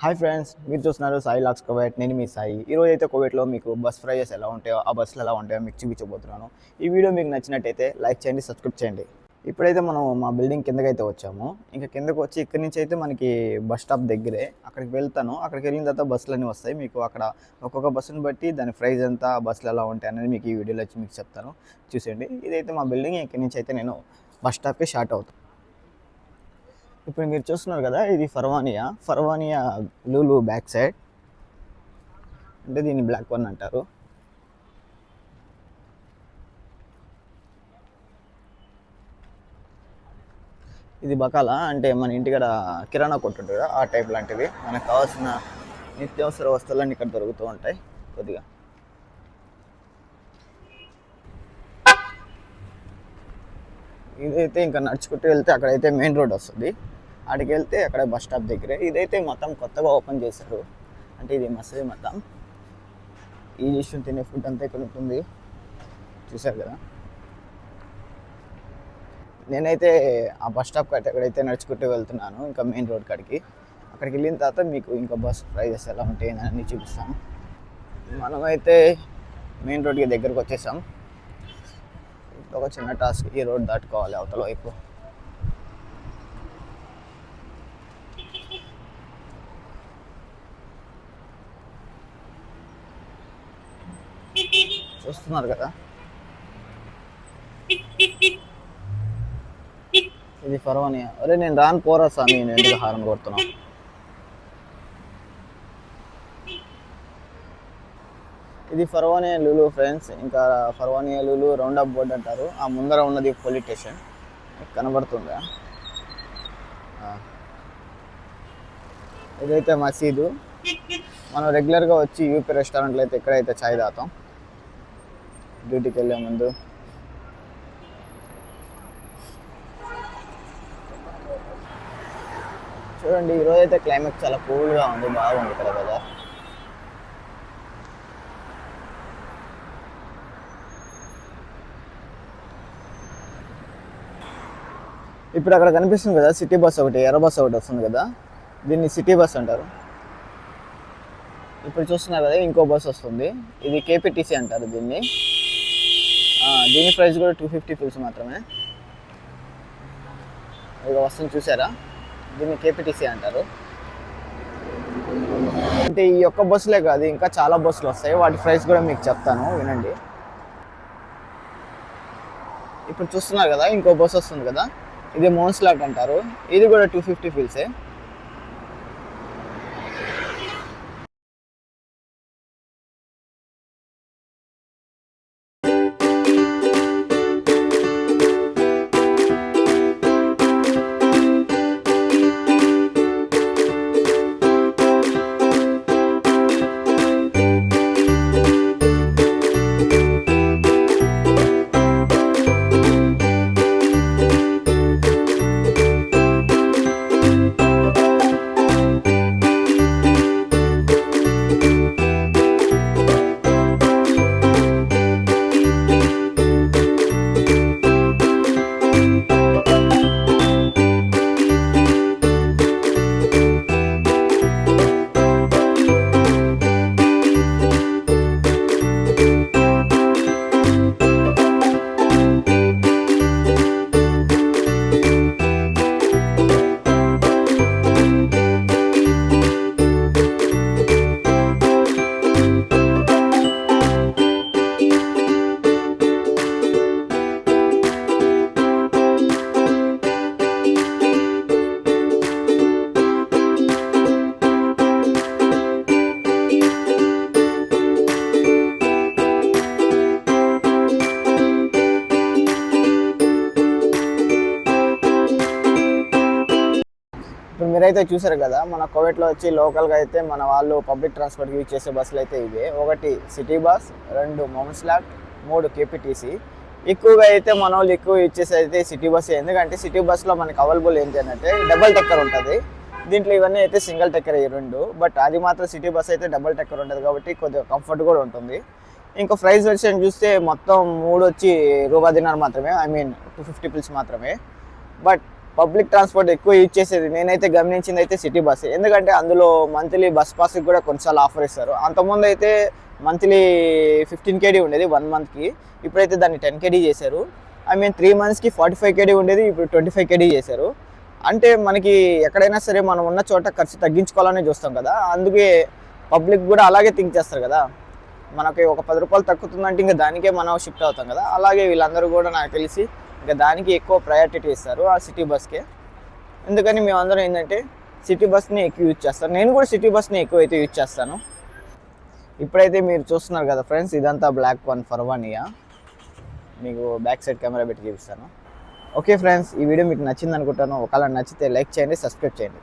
Hi friends మీరు చూస్తున్నారు సాయి లాక్స్ కోవైట్ నేను మీ సాయి ఈరోజు అయితే కోవేట్లో మీకు బస్ ప్రైజెస్ ఎలా ఉంటాయో ఆ బస్సులు ఎలా ఉంటాయో మీకు చూపించబోతున్నాను. ఈ వీడియో మీకు నచ్చినట్టయితే లైక్ చేయండి సబ్స్క్రైబ్ చేయండి. ఇప్పుడైతే మనం మా బిల్డింగ్ కిందకి అయితే వచ్చాము. ఇంకా కిందకు వచ్చి ఇక్కడి నుంచి అయితే మనకి బస్ స్టాప్ దగ్గరే అక్కడికి వెళ్తాను. అక్కడికి వెళ్ళిన తర్వాత బస్సులన్నీ వస్తాయి. మీకు అక్కడ ఒక్కొక్క బస్సుని బట్టి దాని ప్రైస్ ఎంత ఆ బస్సులు ఎలా ఉంటాయి అనేది మీకు ఈ వీడియోలో వచ్చి మీకు చెప్తాను. చూసేయండి. ఇదైతే మా బిల్డింగ్ ఇక్కడి నుంచి అయితే నేను బస్ స్టాప్కి స్టార్ట్ అవుతాను. ఇప్పుడు మీరు చూస్తున్నారు కదా ఇది Farwaniya. Farwaniya Lulu back side. అంటే దీన్ని బ్లాక్ వన్ అంటారు. ఇది బకాల అంటే మన ఇంటికాడ కిరాణా కొట్టు ఉంటుంది కదా ఆ టైప్ లాంటిది. మనకు కావాల్సిన నిత్యావసర వస్తువులన్నీ ఇక్కడ దొరుకుతూ ఉంటాయి కొద్దిగా. ఇదైతే ఇంకా నడుచుకుంటూ వెళ్తే అక్కడైతే మెయిన్ రోడ్ వస్తుంది. అక్కడికి వెళ్తే అక్కడ బస్ స్టాప్ దగ్గరే. ఇదైతే మొత్తం కొత్తగా ఓపెన్ చేశారు. అంటే ఇది మసలి మొత్తం ఈ డిష్ తినే ఫుడ్ అంతా ఇక్కడ ఉంటుంది. చూశారు కదా? నేనైతే ఆ బస్ స్టాప్ కట్టి అక్కడైతే నడుచుకుంటూ వెళ్తున్నాను ఇంకా మెయిన్ రోడ్ కాడికి అక్కడికి వెళ్ళిన తర్వాత మీకు ఇంకా బస్ ప్రైజెస్ ఎలా ఉంటాయి అని చూపిస్తాను. మనమైతే మెయిన్ రోడ్కి దగ్గరకు వచ్చేసాం. ఒక చిన్న టాస్క్ ఈ రోడ్ దాటుకోవాలి అవతల వైపు. చూస్తున్నారు కదా. ఇది ఫర్వానియా అరే నేను రాను పోరా స్వామి నేను ఎందుకు హారన్ కొడుతున్నాను ఇది ఫర్వానియా లూలు ఫ్రెండ్స్. ఇంకా Farwaniya Lulu round up board అంటారు. ఆ ముందర ఉన్నది పోలీస్ స్టేషన్. కనబడుతుందా? ఇదైతే మసీదు. మనం రెగ్యులర్గా వచ్చి యూపీ రెస్టారెంట్లో అయితే ఎక్కడైతే చాయ్ తాగుతాం? డ్యూటీకి వెళ్ళే ముందు. చూడండి ఈరోజు అయితే క్లైమేట్ చాలా కూల్గా ఉంది బాగుంది ఇక్కడ కదా ఇప్పుడు అక్కడ కనిపిస్తుంది కదా సిటీ బస్ ఒకటి ఎర్ర బస్ ఒకటి వస్తుంది కదా. దీన్ని సిటీ బస్ అంటారు. ఇప్పుడు చూస్తున్నారు కదా ఇంకో బస్ వస్తుంది. ఇది కేపీటీసీ అంటారు దీన్ని. దీని ప్రైస్ కూడా టూ ఫిఫ్టీ ఫిల్స్ మాత్రమే. ఇక వస్తుంది చూసారా? దీన్ని కేపీటీసీ అంటారు. అంటే ఈ ఒక్క బస్సులే కాదు ఇంకా చాలా బస్సులు వస్తాయి. వాటి ప్రైస్ కూడా మీకు చెప్తాను వినండి. ఇప్పుడు చూస్తున్నారు కదా ఇంకో బస్సు వస్తుంది కదా. ఇది మోన్స్లాట్ అంటారు. ఇది కూడా టూ ఫిఫ్టీ ఫీల్సే మీరైతే చూసారు కదా మన కోవిడ్లో వచ్చి లోకల్గా అయితే మన వాళ్ళు పబ్లిక్ ట్రాన్స్పోర్ట్ యూజ్ చేసే బస్సులు అయితే ఇవే. ఒకటి సిటీ బస్ రెండు మోమస్లాట్ మూడు కేపీటీసీ ఎక్కువగా అయితే మన వాళ్ళు ఎక్కువ యూజ్ చేసేది అయితే సిటీ బస్ ఎందుకంటే సిటీ బస్లో మనకి అవైలబుల్ ఏంటి అంటే డబల్ టెక్కర్ ఉంటుంది. దీంట్లో ఇవన్నీ అయితే సింగిల్ టెక్కర్ ఈ రెండు. బట్ అది మాత్రం సిటీ బస్ అయితే డబల్ టెక్కర్ ఉంటుంది కాబట్టి కొద్దిగా కంఫర్ట్ కూడా ఉంటుంది. ఇంకా ప్రైస్ వెర్షన్ చూస్తే మొత్తం మూడు వచ్చి రూపాయి దినార్ మాత్రమే. I mean two fifty fils మాత్రమే. బట్ పబ్లిక్ ట్రాన్స్పోర్ట్ ఎక్కువ యూజ్ చేసేది నేనైతే గమనించింది అయితే సిటీ బస్. ఎందుకంటే అందులో మంత్లీ బస్ పాస్కి కూడా కొన్నిసార్లు ఆఫర్ ఇస్తారు. అంతకుముందు అయితే మంత్లీ ఫిఫ్టీన్ కేడీ ఉండేది వన్ మంత్కి. ఇప్పుడైతే దాన్ని టెన్ కేడీ చేశారు. ఐ మీన్ త్రీ మంత్స్కి ఫార్టీ ఫైవ్ కేడీ ఉండేది ఇప్పుడు ట్వంటీ ఫైవ్ కేడీ చేశారు. అంటే మనకి ఎక్కడైనా సరే మనం ఉన్న చోట ఖర్చు తగ్గించుకోవాలని చూస్తాం కదా. అందుకే పబ్లిక్ కూడా అలాగే థింక్ చేస్తారు కదా. మనకి ఒక పది రూపాయలు తగ్గుతుందంటే ఇంకా దానికే మనం షిఫ్ట్ అవుతాం కదా. అలాగే వీళ్ళందరూ కూడా నాకు తెలిసి ఇంకా దానికి ఎక్కువ ప్రయారిటీ ఇస్తారు ఆ సిటీ బస్కే ఎందుకని మేమందరం ఏంటంటే సిటీ బస్ని ఎక్కువ యూజ్ చేస్తాను నేను కూడా సిటీ బస్ని ఎక్కువ అయితే యూజ్ చేస్తాను. ఇప్పుడైతే మీరు చూస్తున్నారు కదా ఫ్రెండ్స్ ఇదంతా బ్లాక్ వన్ ఫర్వానియా మీకు బ్యాక్ సైడ్ కెమెరా పెట్టి చూపిస్తాను. ఓకే ఫ్రెండ్స్ ఈ వీడియో మీకు నచ్చింది అనుకుంటాను. ఒకవేళ నచ్చితే లైక్ చేయండి సబ్స్క్రైబ్ చేయండి.